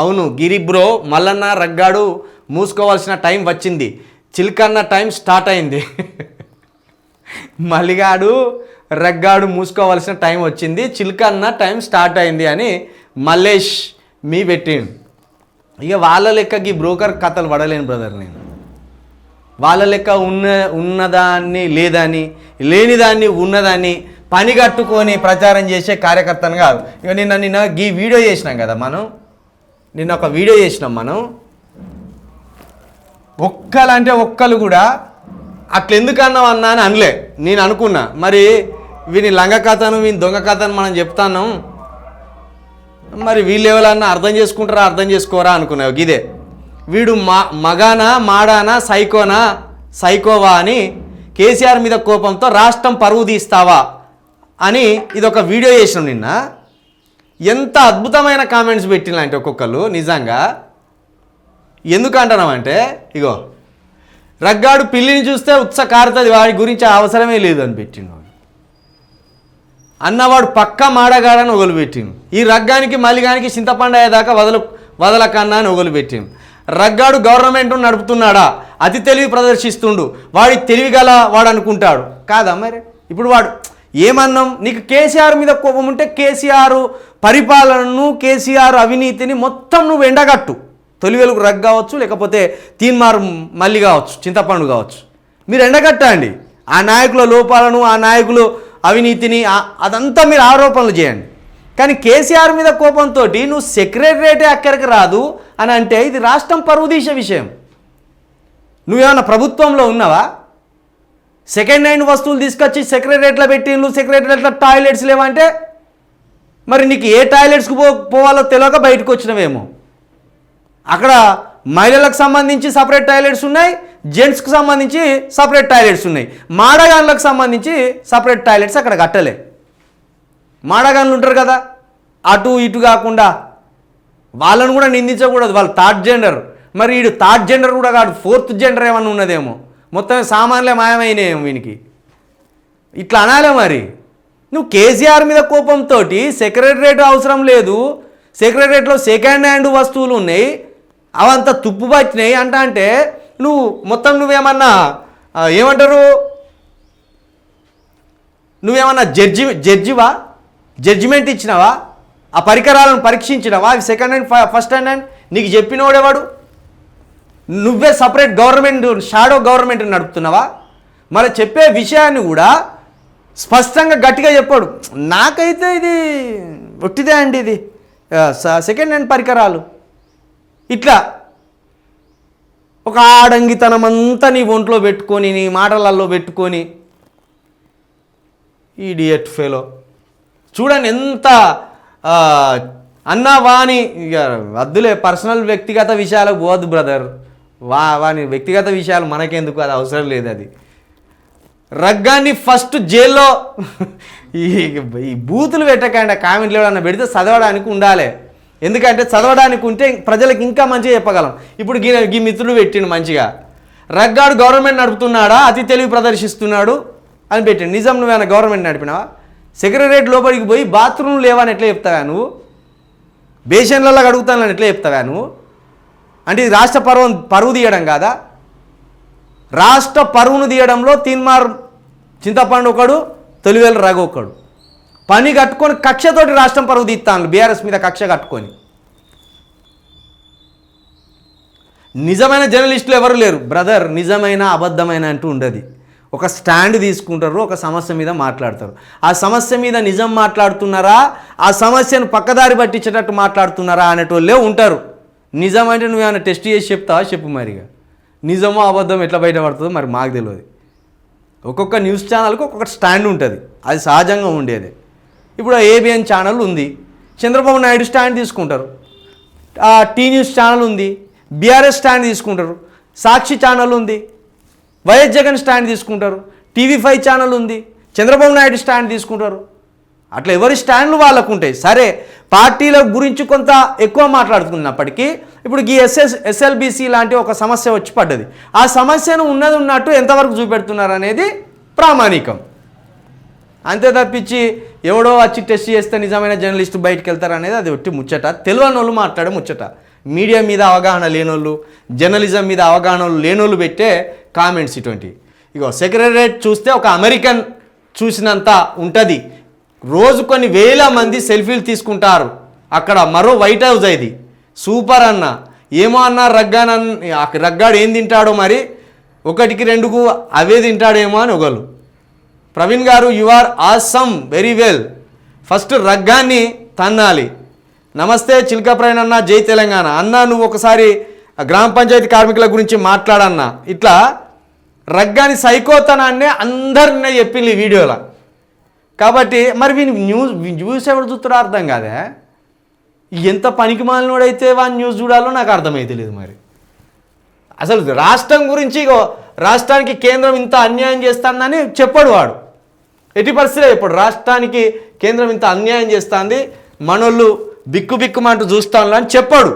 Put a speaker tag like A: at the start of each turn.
A: అవును గిరి బ్రో మల్లన్న రగ్గాడు మూసుకోవాల్సిన టైం వచ్చింది. చిల్కన్న టైం స్టార్ట్ అయింది. మలిగాడు రగ్గాడు మూసుకోవాల్సిన టైం వచ్చింది. చిల్కన్న టైం స్టార్ట్ అయింది అని మల్లేష్ మీ పెట్టిండు. ఇక వాళ్ళ లెక్కకి బ్రోకర్ కథలు పడలేను బ్రదర్ నేను. వాళ్ళ లెక్క ఉన్న ఉన్నదాన్ని లేదని లేనిదాన్ని ఉన్నదాన్ని పని కట్టుకొని ప్రచారం చేసే కార్యకర్తను కాదు. ఇక నిన్న నిన్న ఈ వీడియో చేసినాం కదా మనం. నిన్న ఒక వీడియో చేసినాం మనం. ఒక్కలంటే ఒక్కలు కూడా అట్లా ఎందుకు అన్నావు అన్నా అని అనలే. నేను అనుకున్నా. మరి వీని లంగ కథను వీని దొంగ కథను మనం చెప్తాను మరి వీళ్ళు ఎవరన్నా అర్థం చేసుకుంటారా అర్థం చేసుకోరా అనుకున్నావు. ఇదే వీడు మా మగానా మాడానా సైకోనా సైకోవా అని కేసీఆర్ మీద కోపంతో రాష్ట్రం పరువు తీస్తావా అని ఇది ఒక వీడియో చేసినాం నిన్న. ఎంత అద్భుతమైన కామెంట్స్ పెట్టినంటే ఒక్కొక్కరు నిజంగా. ఎందుకు అంటున్నామంటే ఇగో రగ్గాడు పిల్లిని చూస్తే ఉత్స కారుతుంది వాడి గురించి అవసరమే లేదు అని పెట్టిండు వాడు. అన్నవాడు పక్క మాడగాడని ఒగలు పెట్టిండు. ఈ రగ్గానికి మలిగానికి చింతపండు అయ్యేదాకా వదలు వదలకన్నా అని ఒగలు పెట్టిండు. రగ్గాడు గవర్నమెంట్ నడుపుతున్నాడా? అతి తెలివి ప్రదర్శిస్తుండు. వాడి తెలివి గల వాడు అనుకుంటాడు కాదా మరి? ఇప్పుడు వాడు ఏమన్నాం? నీకు కేసీఆర్ మీద కోపం ఉంటే కేసీఆర్ పరిపాలనను కేసీఆర్ అవినీతిని మొత్తం నువ్వు ఎండగట్టు. తొలి వెలుగు రగ్ కావచ్చు లేకపోతే తీన్మార్ మల్లి కావచ్చు చింతపండు కావచ్చు. మీరు ఎండగట్టండి. ఆ నాయకుల లోపాలను ఆ నాయకులు అవినీతిని అదంతా మీరు ఆరోపణలు చేయండి. కానీ కేసీఆర్ మీద కోపంతో నువ్వు సెక్రటరేటే అక్కడికి రాదు అని అంటే ఇది రాష్ట్రం పరువు విషయం. నువ్వేమన్నా ప్రభుత్వంలో ఉన్నావా? సెకండ్ హ్యాండ్ వస్తువులు తీసుకొచ్చి సెక్రటరేట్లో పెట్టిండ్రు సెక్రటరేట్లో టాయిలెట్స్ లేవంటే మరి నీకు ఏ టాయిలెట్స్కి పో పోవాలో తెలియక బయటకు వచ్చినవేమో. అక్కడ మహిళలకు సంబంధించి సపరేట్ టాయిలెట్స్ ఉన్నాయి జెంట్స్కి సంబంధించి సపరేట్ టాయిలెట్స్ ఉన్నాయి. మాడగాన్లకు సంబంధించి సపరేట్ టాయిలెట్స్ అక్కడ కట్టలే. మాడగాన్లు ఉంటారు కదా అటు ఇటు కాకుండా వాళ్ళను కూడా నిందించకూడదు వాళ్ళు థర్డ్ జెండర్. మరి వీడు థర్డ్ జెండర్ కూడా కాదు ఫోర్త్ జెండర్ ఏమన్నా ఉన్నదేమో. మొత్తం సామాన్లే మాయమైనాయేమో వీనికి. ఇట్లా అనాలే మరి. నువ్వు కేసీఆర్ మీద కోపంతో సెక్రటరేట్ అవసరం లేదు. సెక్రటరేట్లో సెకండ్ హ్యాండ్ వస్తువులు ఉన్నాయి. అవంతా తుప్పు పట్టినాయి అంట అంటే నువ్వు మొత్తం నువ్వేమన్నా ఏమంటారు? నువ్వేమన్నా జడ్జి జడ్జివా? జడ్జిమెంట్ ఇచ్చినావా? ఆ పరికరాలను పరీక్షించినావా? అవి second hand first hand hand నీకు చెప్పినోడేవాడు నువ్వే సపరేట్ గవర్నమెంట్ షాడో గవర్నమెంట్ నడుపుతున్నావా? మరి చెప్పే విషయాన్ని కూడా స్పష్టంగా గట్టిగా చెప్పాడు. నాకైతే ఇది ఒట్టిదే అండి ఇది. సెకండ్ హ్యాండ్ పరికరాలు. ఇట్లా. ఒక ఆడంగితనం అంతా నీ ఒంట్లో పెట్టుకొని నీ మాటలలో పెట్టుకొని. ఈడియట్ ఫెలో చూడండి ఎంత అన్నా వాని ఇక వద్దులే పర్సనల్ వ్యక్తిగత విషయాలకు పోవద్దు బ్రదర్ వా వాని వ్యక్తిగత విషయాలు మనకెందుకు? అది అవసరం లేదు అది. రగ్గాన్ని ఫస్ట్ జైల్లో ఈ బూతులు పెట్టకండి కామెంట్లు ఎవడన్నా పెడితే చదవడానికి ఉండాలి. ఎందుకంటే చదవడానికి ఉంటే ప్రజలకు ఇంకా మంచిగా చెప్పగలం. ఇప్పుడు గీ గీ మిత్రుడు పెట్టిండు మంచిగా. రగ్గాడు గవర్నమెంట్ నడుపుతున్నాడా? అతి తెలివి ప్రదర్శిస్తున్నాడు అని పెట్టిండు. నిజం నువ్వేమైనా గవర్నమెంట్ నడిపినావా? సెక్రటరేట్ లోపలికి పోయి బాత్రూమ్ లేవని ఎట్లా చెప్తావా నువ్వు? బేషన్లలో అడుగుతానని ఎట్లా చెప్తావా నువ్వు? అంటే ఇది రాష్ట్ర పరువు పరువు తీయడం కాదా? రాష్ట్ర పరువును తీయడంలో తీన్మార్ చింతపండు ఒకడు తొలివేలు రఘు ఒకడు. పని కట్టుకొని కక్షతోటి రాష్ట్రం పరువు తీస్తాను బీఆర్ఎస్ మీద కక్ష కట్టుకొని. నిజమైన జర్నలిస్టులు ఎవరు లేరు. బ్రదర్ నిజమైన అబద్ధమైన అంటూ ఉండదు. ఒక స్టాండ్ తీసుకుంటారు ఒక సమస్య మీద మాట్లాడతారు. ఆ సమస్య మీద నిజం మాట్లాడుతున్నారా? ఆ సమస్యను పక్కదారి పట్టించేటట్టు మాట్లాడుతున్నారా అనేటోళ్ళే ఉంటారు. నిజం అంటే నువ్వేమైనా టెస్ట్ చేసి చెప్తావా? చెప్పు మరిగా. నిజమో అబద్ధం ఎట్లా బయటపడుతుందో మరి మాకు తెలియదు ఒక్కొక్క న్యూస్ ఛానల్కి ఒక్కొక్క స్టాండ్ ఉంటుంది. అది సహజంగా ఉండేది. ఇప్పుడు ఏబిఎన్ ఛానల్ ఉంది. చంద్రబాబు నాయుడు స్టాండ్ తీసుకుంటారు. టీ న్యూస్ ఛానల్ ఉంది. బీఆర్ఎస్ స్టాండ్ తీసుకుంటారు. సాక్షి ఛానల్ ఉంది. వైఎస్ జగన్ స్టాండ్ తీసుకుంటారు. టీవీ ఫైవ్ ఛానల్ ఉంది. చంద్రబాబు నాయుడు స్టాండ్ తీసుకుంటారు. అట్లా ఎవరి స్టాండ్లు వాళ్ళకు ఉంటాయి సరే పార్టీల గురించి కొంత ఎక్కువ మాట్లాడుతున్నప్పటికీ ఇప్పుడు ఈ ఎస్ఎస్ ఎస్ఎల్బిసి లాంటి ఒక సమస్య వచ్చి పడ్డది. ఆ సమస్యను ఉన్నది ఉన్నట్టు ఎంతవరకు చూపెడుతున్నారు అనేది ప్రామాణికం. అంతే తప్పించి ఎవడో వచ్చి టెస్ట్ చేస్తే నిజమైన జర్నలిస్టు బయటకు వెళ్తారు అనేది అది ఒట్టి ముచ్చట. తెలియని వాళ్ళు మాట్లాడే ముచ్చట. మీడియా మీద అవగాహన లేనోళ్ళు జర్నలిజం మీద అవగాహన లేనోళ్ళు పెట్టే కామెంట్స్ ఇటువంటి. ఇగో సెక్రటరేట్ చూస్తే ఒక అమెరికన్ చూసినంత ఉంటుంది. రోజు కొన్ని వేల మంది సెల్ఫీలు తీసుకుంటారు. అక్కడ మరో వైట్ హౌస్ ఇది. సూపర్ అన్న. ఏమో అన్న రగ్గాన రగ్గాడు ఏం తింటాడో మరి? ఒకటికి రెండుకు అవే తింటాడేమో అని ఒకళ్ళు. Praveen garu you are awesome very well. First రగ్గాన్ని తన్నాలి. నమస్తే చిల్కప్రాయన్ అన్న జై తెలంగాణ. అన్న నువ్వు ఒకసారి గ్రామ పంచాయతీ కార్మికుల గురించి మాట్లాడన్న. ఇట్లా రగ్గాని సైకోతనాన్నే అందరినీ చెప్పింది ఈ వీడియోలో. కాబట్టి మరి వీని న్యూస్ న్యూస్ ఎవరు చూస్తాడో అర్థం కాదే? ఎంత పనికి మాలినోడైతే వాని న్యూస్ చూడాలో నాకు అర్థమైతలేదు మరి. అసలు రాష్ట్రం గురించి రాష్ట్రానికి కేంద్రం ఇంత అన్యాయం చేస్తుందని చెప్పాడు వాడు. ఎట్టి పరిస్థితి ఇప్పుడు రాష్ట్రానికి కేంద్రం ఇంత అన్యాయం చేస్తుంది మనోళ్ళు బిక్కు బిక్కుమంటూ చూస్తాను అని చెప్పాడు.